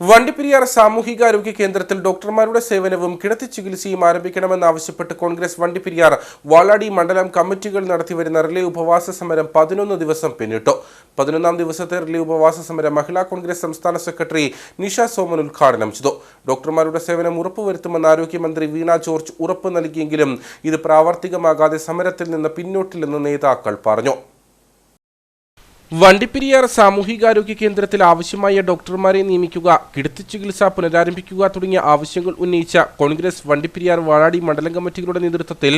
വണ്ടിപ്പെരിയാർ സാമൂഹികാരോഗ്യ കേന്ദ്രത്തിൽ ഡോക്ടർമാരുടെ സേവനവും കിടത്തി ചികിത്സയും ആരംഭിക്കണമെന്നാവശ്യപ്പെട്ട് കോൺഗ്രസ് വണ്ടിപ്പെരിയാർ വാളാടി മണ്ഡലം കമ്മിറ്റികൾ നടത്തിവരുന്ന റിലേ ഉപവാസ സമരം പതിനൊന്ന് ദിവസം പിന്നിട്ടു. പതിനൊന്നാം ദിവസത്തെ റിലേ ഉപവാസ സമരം മഹിളാ കോൺഗ്രസ് സംസ്ഥാന സെക്രട്ടറി നിഷ സോമൻ ഉദ്ഘാടനം ചെയ്തു. ഡോക്ടർമാരുടെ സേവനം ഉറപ്പുവരുത്തുമെന്ന് ആരോഗ്യമന്ത്രി വീണ ജോർജ് ഉറപ്പ് നൽകിയെങ്കിലും ഇത് പ്രാവർത്തികമാകാതെ സമരത്തിൽ നിന്ന് പിന്നോട്ടില്ലെന്ന് നേതാക്കൾ പറഞ്ഞു. വണ്ടിപ്പെരിയാർ സാമൂഹികാരോഗ്യ കേന്ദ്രത്തിൽ ആവശ്യമായ ഡോക്ടർമാരെ നിയമിക്കുക കിടത്തി ചികിത്സ പുനരാരംഭിക്കുക തുടങ്ങിയ ആവശ്യങ്ങൾ ഉന്നയിച്ച കോൺഗ്രസ് വണ്ടിപ്പെരിയാർ വാഴാടി മണ്ഡലം കമ്മിറ്റികളുടെ നേതൃത്വത്തിൽ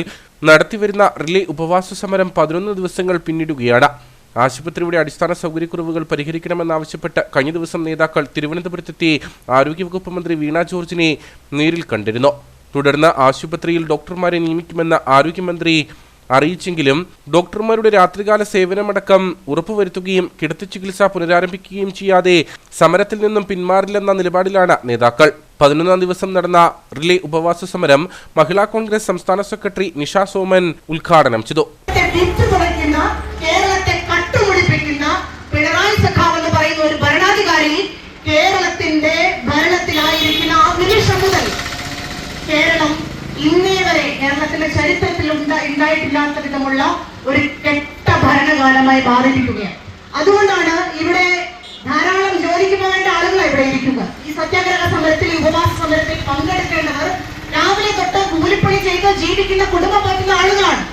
നടത്തിവരുന്ന റിലേ ഉപവാസ സമരം പതിനൊന്ന് ദിവസങ്ങൾ പിന്നിടുകയാണ്. ആശുപത്രിയുടെ അടിസ്ഥാന സൗകര്യക്കുറവുകൾ പരിഹരിക്കണമെന്നാവശ്യപ്പെട്ട് കഴിഞ്ഞ ദിവസം നേതാക്കൾ തിരുവനന്തപുരത്തെത്തി ആരോഗ്യവകുപ്പ് മന്ത്രി വീണ ജോർജിനെ നേരിൽ കണ്ടിരുന്നു. തുടർന്ന് ആശുപത്രിയിൽ ഡോക്ടർമാരെ നിയമിക്കുമെന്ന് ആരോഗ്യമന്ത്രി അറിയിച്ചെങ്കിലും ഡോക്ടർമാരുടെ രാത്രികാല സേവനമടക്കം ഉറപ്പുവരുത്തുകയും കിടത്തി ചികിത്സ പുനരാരംഭിക്കുകയും ചെയ്യാതെ സമരത്തിൽ നിന്നും പിന്മാറില്ലെന്ന നിലപാടിലാണ് നേതാക്കൾ. പതിനൊന്നാം ദിവസം നടന്ന റിലേ ഉപവാസ സമരം മഹിളാ കോൺഗ്രസ് സംസ്ഥാന സെക്രട്ടറി നിഷ സോമൻ ഉദ്ഘാടനം ചെയ്തു. കേരളത്തിന്റെ ചരിത്രത്തിൽ ഉണ്ടായിട്ടില്ലാത്ത വിധമുള്ള ഒരു കെട്ട ഭരണകാലമായി ബാധിപ്പിക്കുകയാണ് അതുകൊണ്ടാണ് ഇവിടെ ധാരാളം ജോലിക്ക് പോകേണ്ട ആളുകളാണ് ഇവിടെ ഇരിക്കുന്നത്. ഈ സത്യാഗ്രഹ സമരത്തിൽ ഉപവാസ സമരത്തിൽ പങ്കെടുക്കേണ്ടവർ രാവിലെ തൊട്ട് കൂലിപ്പണി ചെയ്ത് ജീവിക്കുന്ന കുടുംബം പറ്റുന്ന ആളുകളാണ്.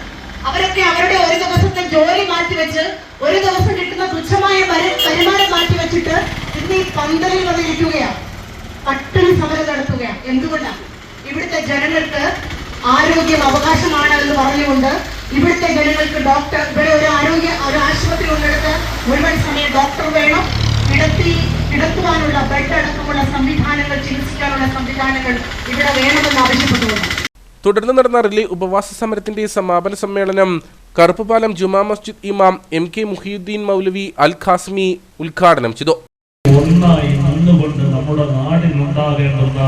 അവരൊക്കെ അവരുടെ ഒരു ദിവസത്തെ ജോലി മാറ്റിവെച്ച് ഒരു ദിവസം കിട്ടുന്ന തുച്ഛമായ വരു- വരുമാനം മാറ്റിവെച്ചിട്ട് ഇന്ന് ഈ പന്തലിൽ വന്നിരിക്കുകയാണ്. പട്ടിണി സമരം നടത്തുകയാണ്. എന്തുകൊണ്ടാണ്? ഇവിടുത്തെ ജനങ്ങൾക്ക് ആരോഗ്യം അവകാശമാണ് എന്ന് പറഞ്ഞുകൊണ്ട് ഇവിടുത്തെ ജനങ്ങൾക്ക് ഡോക്ടർ ഇവിടെ ഒരു ആരോഗ്യ ഒരു ആശുപത്രി ഉള്ളിടത്ത് മുഴുവൻ സമയം ഡോക്ടർ വേണം. കിടത്തി കിടത്തുവാനുള്ള ബെഡ് അടക്കമുള്ള സംവിധാനങ്ങൾ ചികിത്സിക്കാനുള്ള സംവിധാനങ്ങൾ ഇവിടെ വേണമെന്ന് ആവശ്യപ്പെട്ടുകൊണ്ട്. തുടർന്ന് നടന്ന റിലി ഉപവാസ സമരത്തിന്റെ സമാപന സമ്മേളനം കറുപ്പുപാലം ജുമാ മസ്ജിദ് ഇമാം എം കെ മുഹിയുദ്ദീൻ മൗലവി അൽ ഖാസ്മി ഉദ്ഘാടനം ചെയ്തു. ഒന്നായി നിന്നുകൊണ്ട് നമ്മുടെ നാടിനുണ്ടാകേണ്ടുന്ന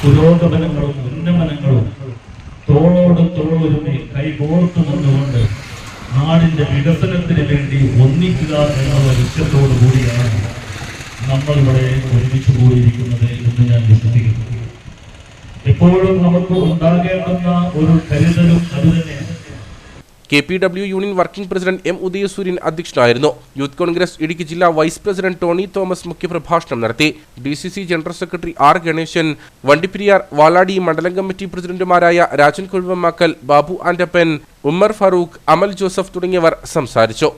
പുരോഗമനങ്ങളും ഉന്നമനങ്ങളും തോളോട് തോളൊരുമി കൈകോർത്തു നിന്നുകൊണ്ട് നാടിന്റെ വികസനത്തിന് വേണ്ടി ഒന്നിക്കുക എന്നുള്ള ലക്ഷ്യത്തോടു കൂടിയാണ് നമ്മളിവിടെ ഒരുമിച്ച് പോയിരിക്കുന്നത് എന്ന് ഞാൻ വിശ്വസിക്കുന്നു. എപ്പോഴും നമുക്ക് ഉണ്ടാകേണ്ടുന്ന ഒരു കരുതലും അതുതന്നെയാണ് K P W union working president M Udayasooryan അധ്യക്ഷനായിരുന്നു. യൂത്ത് കോൺഗ്രസ് ഇടുക്കി ജില്ലാ വൈസ് പ്രസിഡന്റ് ടോണി തോമസ് മുഖ്യപ്രഭാഷണം നടത്തി. D C C general secretary R Ganeshan Vandiperiyar Valady മണ്ഡലം കമ്മിറ്റി പ്രസിഡന്റുമാരായ രാജൻ കുഴുവമാക്കൽ ബാബു ആന്റപ്പൻ ഉമ്മർ ഫറൂഖ് അമൽ ജോസഫ് തുടങ്ങിയവർ സംസാരിച്ചു.